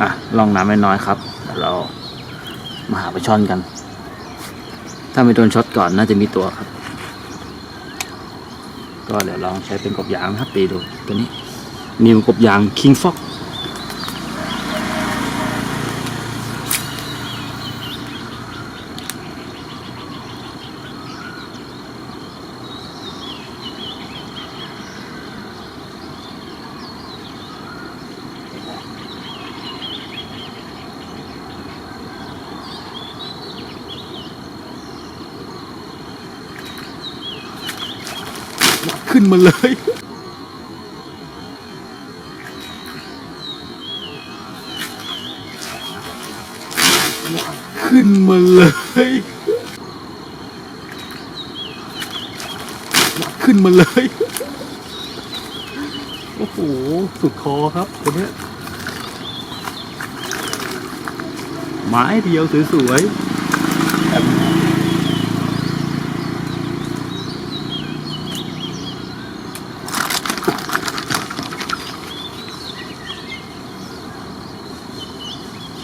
อะลองน้ำไม่น้อยครับเรามาหาปลาช่อนกัน ถ้าไม่โดนช็อตก่อนน่าจะมีตัวครับ ก็เดี๋ยวลองใช้เป็นกบยางครับตีดูตัวนี้นิวกบยางคิงฟอก ขึ้นมาเลย ขึ้นมาเลย ขึ้นมาเลย โอ้โห สุดคอครับตัวเนี้ไม้เดียวสวยๆ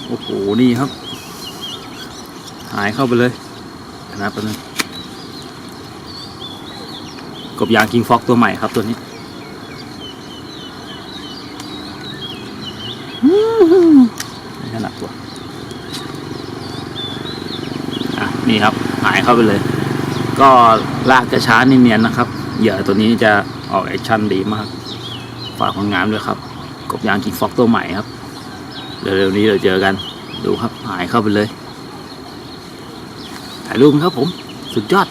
โอ้โห นี่ครับ หายเข้าไปเลยนะแป๊บนึงกบยางคิงฟอกตัวใหม่ครับตัวนี้ไม่ขนาดตัวอะนี่ครับ หายเข้าไปเลย ก็ลากจะช้าเนียนๆนะครับ เหยื่อตัวนี้จะออกแอคชั่นดีมาก ฝากคนงามด้วยครับ กบยางคิงฟอกตัวใหม่ครับ เร็วๆนี้เราเจอกัน ดูครับหายเข้าไปเลย ถ่ายรูปครับผม สุดยอด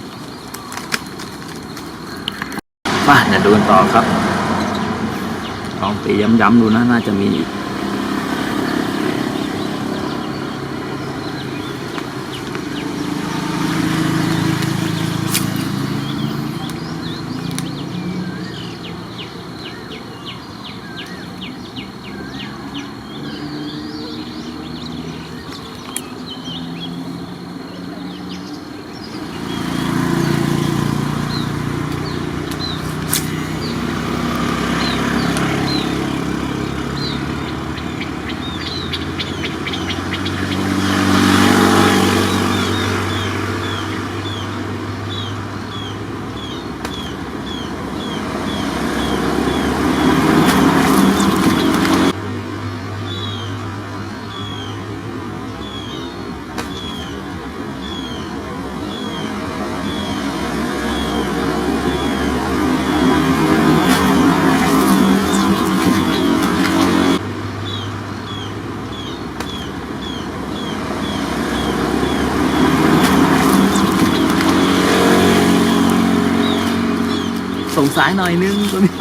มาเดี๋ยวดูกันต่อครับลองตีย้ำๆดูนะ น่าจะมีอีก สายหน่อยนึงตัวนี้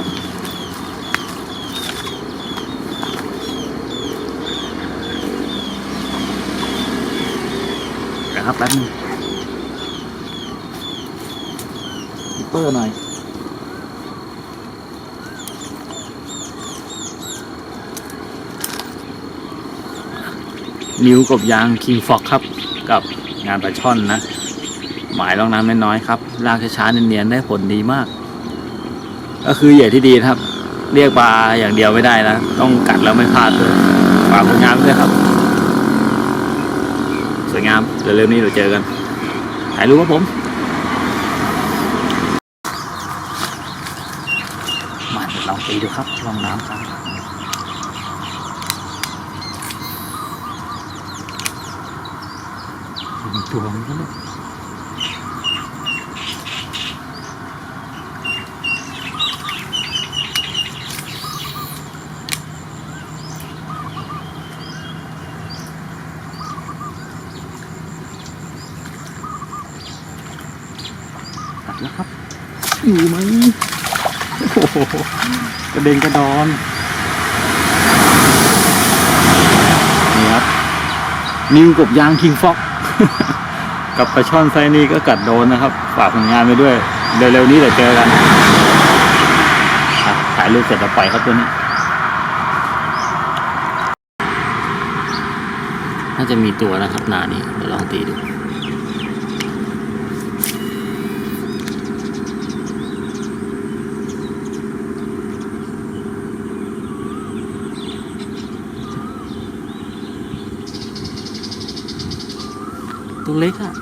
นะครับแป๊บนึงฮิเปอร์หน่อยนิ้วกบยางคิงฟอกครับ กับงานปลาช่อนนะ หมายลองน้ำน้อยๆครับลากช้าๆเนียนๆได้ผลดีมาก ก็คือเหยื่อที่ดีนะครับ เรียกปลาอย่างเดียวไม่ได้นะ ต้องกัดแล้วไม่พลาดเลยปลาผลงามด้วยครับ สวยงามเดลเร็วนี้เราเจอกันถ่ายรูปครับผมมาลองตีดูครับลองน้ำครับตัวมันก็เลย ตัดแล้วครับ อยู่ไหมโอ้โหกระเด็นกระดอนนี่ครับ นิวกบยางคิงฟ็อกกับปลาช่อนไซนี้ก็กัดโดนนะครับฝากผลงานไปด้วยเร็วๆนี้เดี๋ยวเจอกันถ่ายรูปเสร็จแล้วปล่อยครับตัวนี้น่าจะมีตัวนะครับนานี้เดี๋ยวลองตีดู ตัวเล็กอะ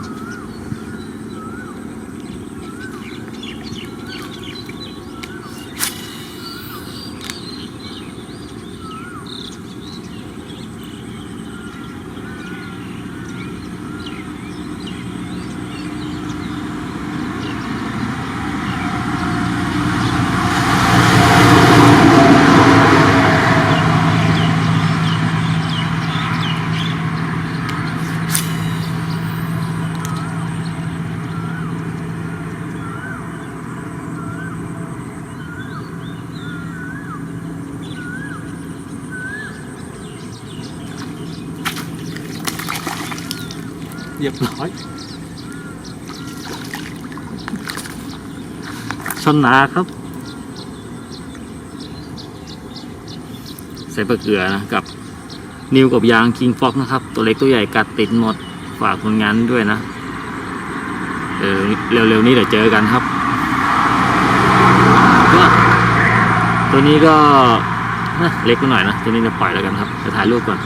เรียบร้อยชนนาครับ ใส่ปลาเกลือนะกับ นิวกับยางคิงฟ็อกนะครับ ตัวเล็กตัวใหญ่กัดติดหมด ฝากคนงานด้วยนะ เออเร็วๆนี้เดี๋ยวเจอกันครับก็ตัวนี้ก็เล็กไปหน่อยนะ ตัวนี้จะปล่อยแล้วกันครับจะถ่ายรูปก่อน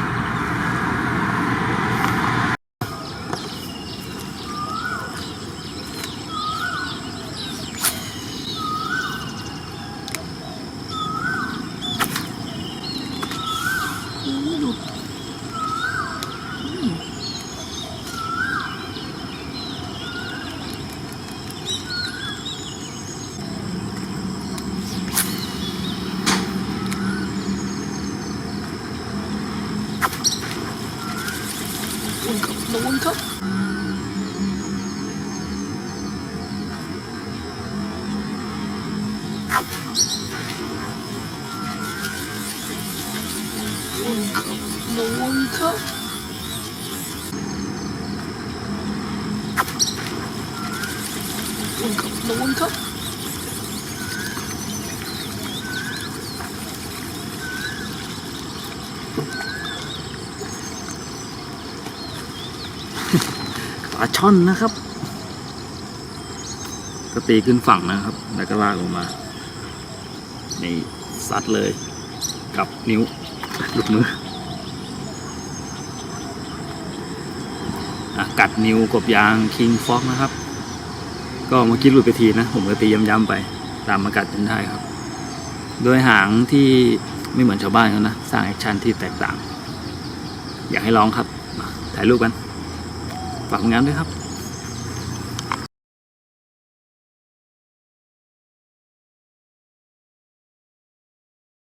ระวังครับระวังครับระวังครับปลาช่อนนะครับ ก็ตีขึ้นฝั่งนะครับ แล้วก็ลากลงมา นี่ซัดเลย กับนิ้วหลุดมืออะกัดนิ้วกบยางคิงฟ็อกนะครับ ก็เมื่อกี้หลุดไปทีนะ ผมก็ตีย้ำๆไป ตามมากัดจนได้ครับ โดยหางที่ไม่เหมือนชาวบ้านเขานะ สร้างแอคชั่นที่แตกต่าง อยากให้ลองครับ ถ่ายรูปกัน ฝากงานด้วยครับ